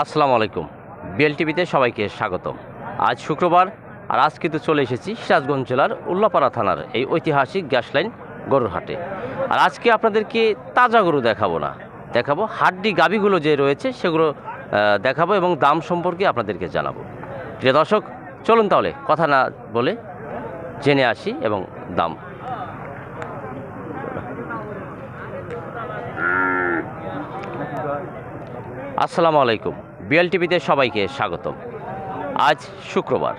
আসসালামু আলাইকুম। বিএল টিভিতে সবাইকে স্বাগতম। আজ শুক্রবার, আর আজ কিন্তু চলে এসেছি সিরাজগঞ্জ জেলার উল্লাপাড়া থানার এই ঐতিহাসিক গ্যাস লাইন গরুর হাটে আর আজকে আপনাদেরকে তাজা গরু দেখাবো না। দেখাবো হাড্ডি গাবিগুলো যে রয়েছে সেগুলো দেখাবো এবং দাম সম্পর্কে আপনাদেরকে জানাব। প্রিয় দর্শক, চলুন তাহলে কথা না বলে জেনে আসি এবং দাম আসসালামু আলাইকুম। বিএল টিভিতে সবাইকে স্বাগতম। আজ শুক্রবার।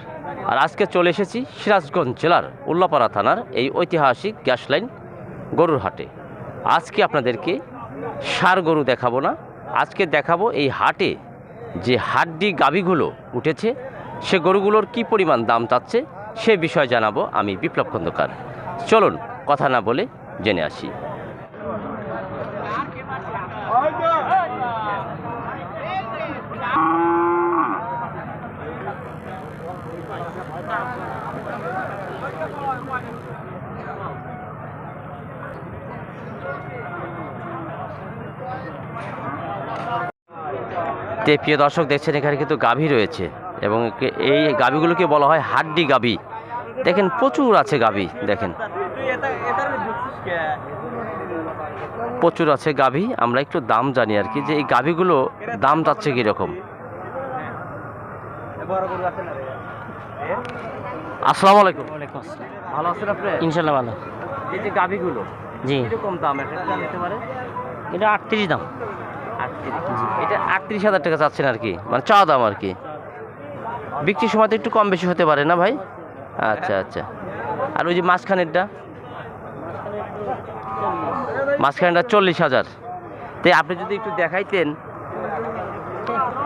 আর আজকে চলে এসেছি সিরাজগঞ্জ জেলার উল্লাপাড়া থানার এই ঐতিহাসিক গ্যাস লাইন গরুর হাটে। আজকে আপনাদেরকে সার গরু দেখাবো না। আজকে দেখাবো এই হাটে যে হাড্ডি গাভীগুলো উঠেছে, সে গরুগুলোর কি পরিমাণ দাম চাচ্ছে, সে বিষয় জানাব আমি বিপ্লব খন্দকার। চলুন কথা না বলে জেনে আসি। তে প্রিয় দর্শক দেখছেন এখানে কিন্তু গাভী রয়েছে এবং এই গাভীগুলোকে বলা হয় হাড্ডি গাভী। দেখেন প্রচুর আছে গাভী দেখেন। প্রচুর আছে গাভী আমরা একটু দাম জানি আর কি যে এই গাভীগুলো দাম যাচ্ছে কীরকম। আসসালামু আলাইকুম। ভালো আছেন আপনি? ইনশাল্লাহ ভালো। এই যে গাভীগুলো জি। কীরকম দাম? একটা জানতে পারে? এটা আটত্রিশ দাম। এটা আটত্রিশ হাজার টাকা চাচ্ছেন আর কি। মানে চাওয়া দাম আর কি। বিক্রির সময় তো একটু কম বেশি হতে পারে না ভাই? আচ্ছা আচ্ছা। আর ওই যে মাঝখানেরটা? মাঝখানেরটা চল্লিশ হাজার। তো আপনি যদি একটু দেখাইতেন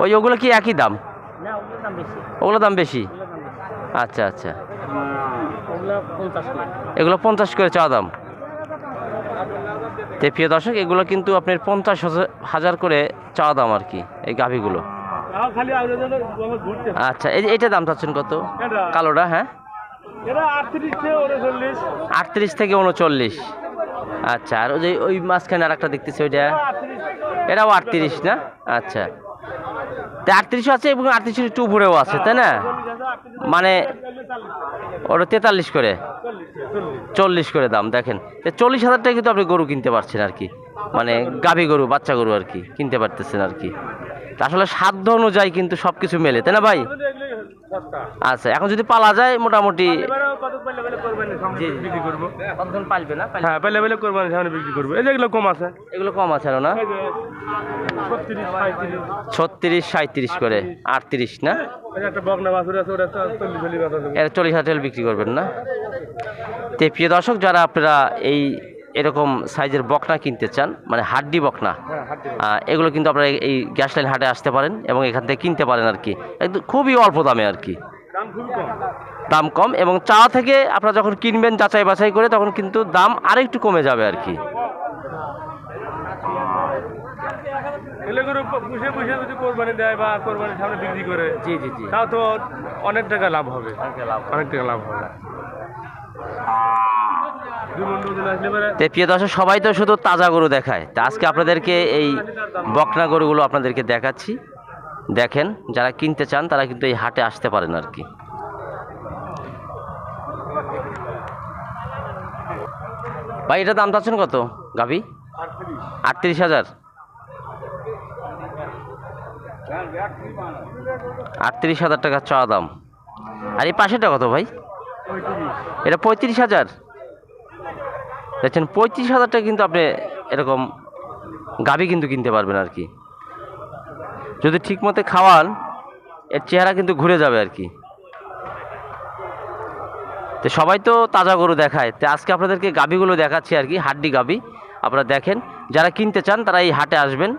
ওই ওগুলো কি একই দাম? ওগুলো দাম বেশি। আচ্ছা আচ্ছা। এগুলো পঞ্চাশ করে চাওয়া দাম? তো প্রিয় দর্শক এগুলো কিন্তু আপনার পঞ্চাশ হাজার- করে চাওয়া দাম আর কি এই গাভিগুলো। আচ্ছা এই যে এইটা দাম চাচ্ছেন কত? কালোটা হ্যাঁ? আটত্রিশ থেকে উনচল্লিশ। আটত্রিশ থেকে উনচল্লিশ। আচ্ছা আর ওই যে ওই মাঝখানে আর একটা দেখতেছি ওইটা? এটাও আটত্রিশ না? আচ্ছা। তা আটত্রিশও আছে এবং আটত্রিশ একটু উপরেও আছে তাই না? মানে ওটা তেতাল্লিশ করে। চল্লিশ করে দাম, দেখেন। চল্লিশ হাজার টাকা কিন্তু আপনি গরু কিনতে পারছেন আর কি। মানে গাভী গরু, বাচ্চা গরু আর কি, কিনতে পারতেছেন আর কি। আসলে সাধ্য অনুযায়ী কিন্তু সব কিছু মেলে, তাই না ভাই? আচ্ছা এখন যদি পালা যায়, মোটামুটি বিক্রি করব। কতজন পালবে না? হ্যাঁ পেলে পেলে কোরবানি সামনে বিক্রি করব। এই যেগুলো কম আছে। এগুলো কম আছে না? ছত্রিশ সাঁত্রিশ করে। আটত্রিশ না? চল্লিশ চল্লিশ এটা চল্লিশ হাজার বিক্রি করবেন না? তো প্রিয় দর্শক যারা আপনারা এই এরকম সাইজের বকনা কিনতে চান মানে হাড্ডি বকনা হ্যাঁ এগুলো কিন্তু আপনারা এই গ্যাস লাইন হাটে আসতে পারেন এবং এখান থেকে কিনতে পারেন আর কি। একদম খুবই অল্প দামে আর কি। দাম কম। এবং চা থেকে আপনারা যখন কিনবেন যাচাই বাছাই করে তখন কিন্তু দাম আরেকটু কমে যাবে আর কি। এলে করে পুষে পুষে যদি কোরবানি দেয় বা কোরবানির সামনে বিক্রি করে জি জি জি। তাও তো অনেক টাকা লাভ হবে। অনেক টাকা লাভ হবে। দুই দুধ আসলে পরে তো প্রিয় দর্শক সবাই তো শুধু তাজা গরু দেখায়। তা আজকে আপনাদেরকে এই বকনা গরুগুলো আপনাদেরকে দেখাচ্ছি। দেখেন, যারা কিনতে চান, তারা কিন্তু এই হাটে আসতে পারেন আর কি। ভাই এটা দাম চাচ্ছেন কত? গাভি? আটত্রিশ হাজার। আটত্রিশ হাজার টাকা চাওয়া দাম। আর এই পাশেটা কত ভাই? এটা পঁয়ত্রিশ হাজার। দেখছেন, পঁয়ত্রিশ হাজার টাকা কিন্তু আপনি এরকম গাভি কিন্তু কিনতে পারবেন আর কি। যদি ঠিক মতো খাওয়ান, এর চেহারা কিন্তু ঘুরে যাবে আর কি। তো সবাই তো তাজা গরু দেখায়। তো আজকে আপনাদেরকে গাভিগুলো দেখাচ্ছি আর কি, হাড্ডি গাভি। আপনারা দেখেন, যারা কিনতে চান, তারা এই হাটে আসবেন,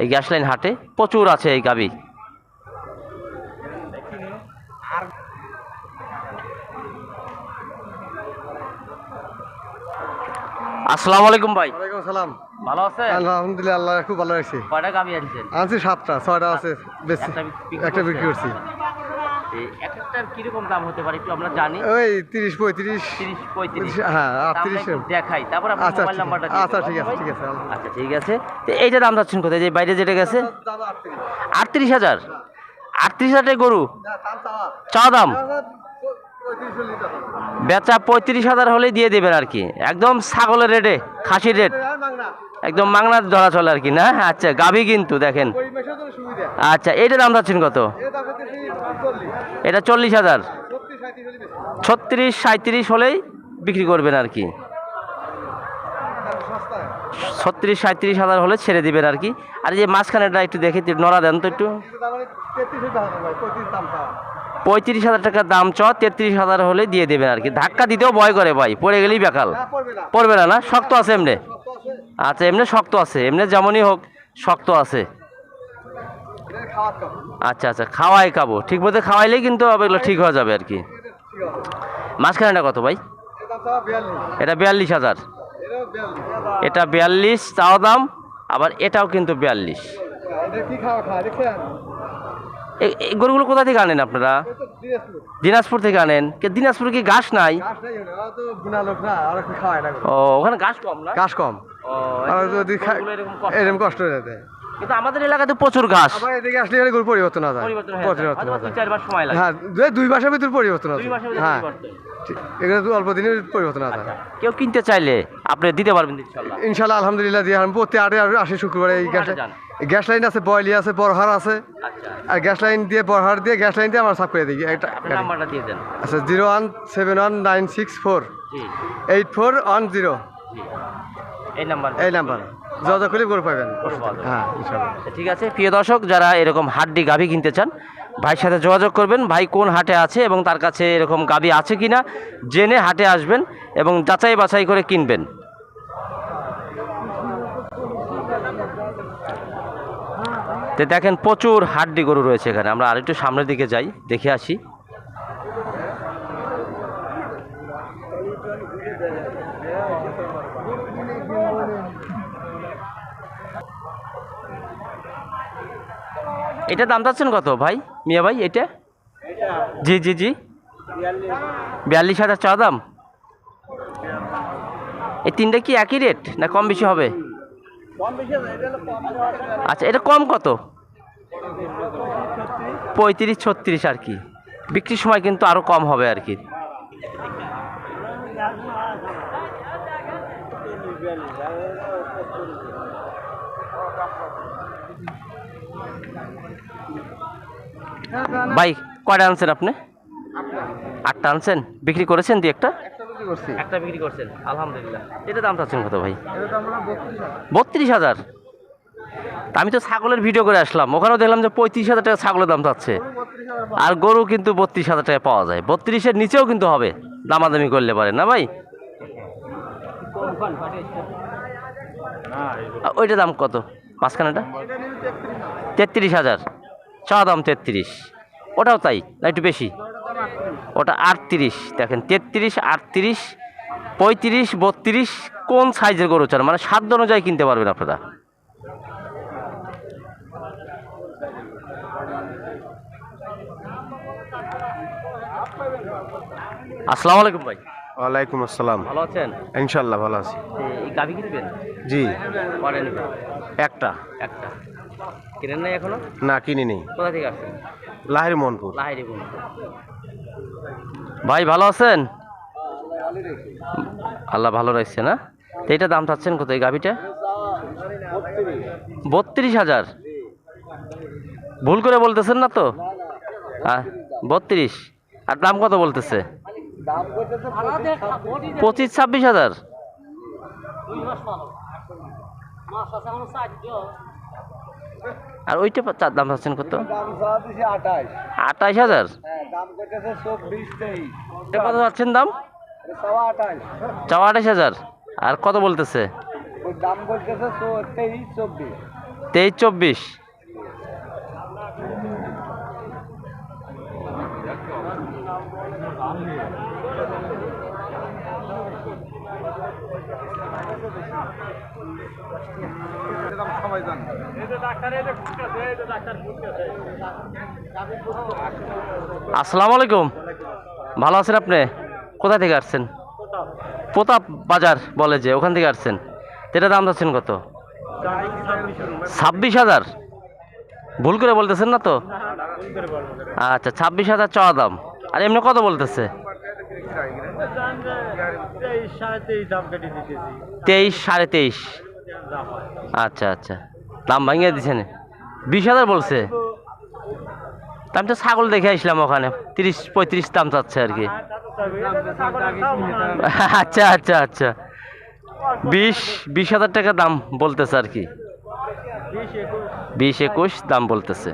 এই গ্যাস লাইন হাটে। প্রচুর আছে এই গাভি। আসসালামু আলাইকুম ভাই। ওয়ালাইকুম সালাম। ভালো আছেন? আলহামদুলিল্লাহ আল্লাহ খুব ভালো রাখছি কয়টা গাভি আনছেন? আনছি সাতটা ছয়টা আছে বেশি একটা বিক্রি করছি। একটার কীরকম দাম হতে পারে একটু আমরা জানি। ওই তিরিশ পঁয়ত্রিশ। তিরিশ পঁয়ত্রিশ। হ্যাঁ তা আমরা আটত্রিশ দেখাই। তারপর আপনার আচ্ছা, মোবাইল নাম্বারটা আচ্ছা, ঠিক আছে, ঠিক আছে। আচ্ছা ঠিক আছে। তো এইটা দাম যাচ্ছেন কোথায়? যে বাইরে যেটা গেছে? আটত্রিশ হাজার। আটত্রিশ হাজার গরু? চা দাম বেচা পঁয়ত্রিশ হাজার হলেই দিয়ে দেবেন আর কি। একদম ছাগলের রেটে খাসির রেট একদম মাংনার ধরা চলে আর কি না? আচ্ছা গাভী কিন্তু দেখেন। আচ্ছা এইটা দাম যাচ্ছেন কত? এটা চল্লিশ হাজার। ছত্রিশ সাঁত্রিশ হলেই বিক্রি করবেন আর কি। ছত্রিশ সাঁত্রিশ হাজার হলে ছেড়ে দিবেন আর কি। আর যে মাঝখানেটা একটু দেখে নড়া দেন তো একটু। পঁয়ত্রিশ হাজার টাকার দাম চ তেত্রিশ হাজার হলে দিয়ে দেবেন আর কি। ধাক্কা দিতেও ভয় করে ভাই পড়ে গেলেই বেকাল। পড়বে না। না শক্ত আছে এমনি? আচ্ছা এমনি শক্ত আছে এমনি যেমনই হোক শক্ত আছে। আচ্ছা আচ্ছা খাওয়াই খাব ঠিক মতো খাওয়াইলেই কিন্তু এগুলো ঠিক হয়ে যাবে আর কি। মাঝখানেটা কত ভাই? এটা বিয়াল্লিশ। হাজার। এটা বিয়াল্লিশ তাও দাম আবার এটাও কিন্তু বিয়াল্লিশ কি খাওয়া খাওয়া দেখছেন এই- গরুগুলো কোথা থেকে আনেন আপনারা? দিনাজপুর থেকে আনেন। কে দিনাজপুরে কি ঘাস নাই? ও ওখানে ঘাস কম না? ঘাস কম। এরকম কষ্ট হয়। কিন্তু আমাদের এলাকাতে প্রচুর ঘাস। এদিকে আসলে এর পরিবর্তন হয়ে দুই মাসের ভিতর পরিবর্তন আছে হ্যাঁ। এগুলো অল্প দিনের পরিবর্তন আছে কেউ কিনতে চাইলে আপনি দিতে পারবেন ইনশাল্লাহ। আলহামদুলিল্লাহ দিয়ে প্রতি আটে আসি শুক্রবারে এই যান? গ্যাস লাইন আছে বয়লি আছে বরহার আছে। আচ্ছা। আর গ্যাস লাইন দিয়ে বরহার দিয়ে গ্যাস লাইন দিয়ে আমার সাফ করে দিই। একটা আপনার নাম্বারটা দিয়ে দেন। আচ্ছা zero one seven one nine six four. Eight four one zero. এই নাম্বার এই নাম্বার। যত করলে গরু পাবেন। হ্যাঁ ঠিক আছে। প্রিয় দর্শক যারা এরকম হাড্ডি গাভী কিনতে চান ভাইয়ের সাথে যোগাযোগ করবেন। ভাই কোন হাটে আছে এবং তার কাছে এরকম গাভী আছে কিনা জেনে হাটে আসবেন এবং যাচাই বাছাই করে কিনবেন। তো দেখেন প্রচুর হাড্ডি গরু রয়েছে এখানে। আমরা আরেকটু সামনের দিকে যাই, দেখে আসি। এটা দাম চাচ্ছেন কত ভাই? মিয়া ভাই, এটা? জি জি জি। বিয়াল্লিশ হাজার চা দাম? এই তিনটা কি একই রেট না কম বেশি হবে? আচ্ছা এটা কম কত? পঁয়ত্রিশ ছত্রিশ আর কি। বিক্রির সময় কিন্তু আরও কম হবে আর কি। ভাই, কয়টা আনছেন আপনি? আটটা আনছেন? বিক্রি করেছেন দুই একটা? একটা বিক্রি করছেন আলহামদুলিল্লাহ। এটা দাম চাচ্ছেন কত ভাই? বত্রিশ হাজার। আমি তো ছাগলের ভিডিও করে আসলাম ওখানেও দেখলাম যে পঁয়ত্রিশ হাজার টাকা ছাগলের দাম চাচ্ছে। আর গরু কিন্তু বত্রিশ হাজার টাকা পাওয়া যায়। বত্রিশের নিচেও কিন্তু হবে দামাদামি করলে পারে না ভাই? ওইটা দাম কত? মাঝখানেটা? তেত্রিশ হাজার। চা দাম তেত্রিশ। ওটাও তাই না একটু বেশি? ওটা আটত্রিশ। দেখেন তেত্রিশ আটত্রিশ পঁয়ত্রিশ বত্রিশ কোন সাইজের গরু চান? মানে সাধ্য অনুযায়ী কিনতে পারবেন আপনারা। আসসালামু আলাইকুম ভাই। ওয়ালাইকুম আসসালাম। ভালো আছেন? ইনশাল্লাহ ভালো আছি। এই গাভি কিনবেন জি। একটা। একটা। কিনেন নাই এখনও? না কিনি নেই কোথা থেকে আসছেন? লাহির মনপুর লাহাইরি বোন ভাই, ভালো আছেন? আল্লাহ ভালো রাখছে না? তো দাম চাচ্ছেন কত এই গাভিটা? বত্রিশ হাজার। ভুল করে বলতেছেন না তো? হ্যাঁ বত্রিশ। আর দাম কত বলতেছে? পঁচিশ ছাব্বিশ হাজার। আর ওইটা চার দাম চাচ্ছেন কত? আঠাশ। আঠাইশ হাজার? হ্যাঁ কত যাচ্ছেন দাম? আঠাশ। চাওয়া আঠাইশ হাজার। আর কত বলতেছে? ওই দাম করতেছে তেইশ চব্বিশ। তেইশ চব্বিশ সবাই জানে। এই যে ডাক্তার এই যে ফুটতেছে এই যে ডাক্তার ফুটতেছে আসসালামু আলাইকুম। ভালো আছেন আপনি? কোথা থেকে আসছেন? প্রতাপ বাজার বলে যে ওখান থেকে আসছেন। এটা দাম যাচ্ছেন কত? ছাব্বিশ হাজার। ভুল করে বলতেছেন না তো? আচ্ছা ছাব্বিশ হাজার চাওয়া দাম। আর এমনি কত বলতেছে? তেইশ সাড়ে তেইশ। আচ্ছা আচ্ছা। দাম ভাঙিয়ে দিছেন বিশ হাজার বলছে। আমি তো ছাগল দেখে আসলাম ওখানে। তিরিশ, পঁয়ত্রিশ দাম চাচ্ছে আর কি। আচ্ছা আচ্ছা আচ্ছা। বিশ বিশ হাজার টাকা দাম বলতেছে আর কি। বিশ একুশ দাম বলতেছে।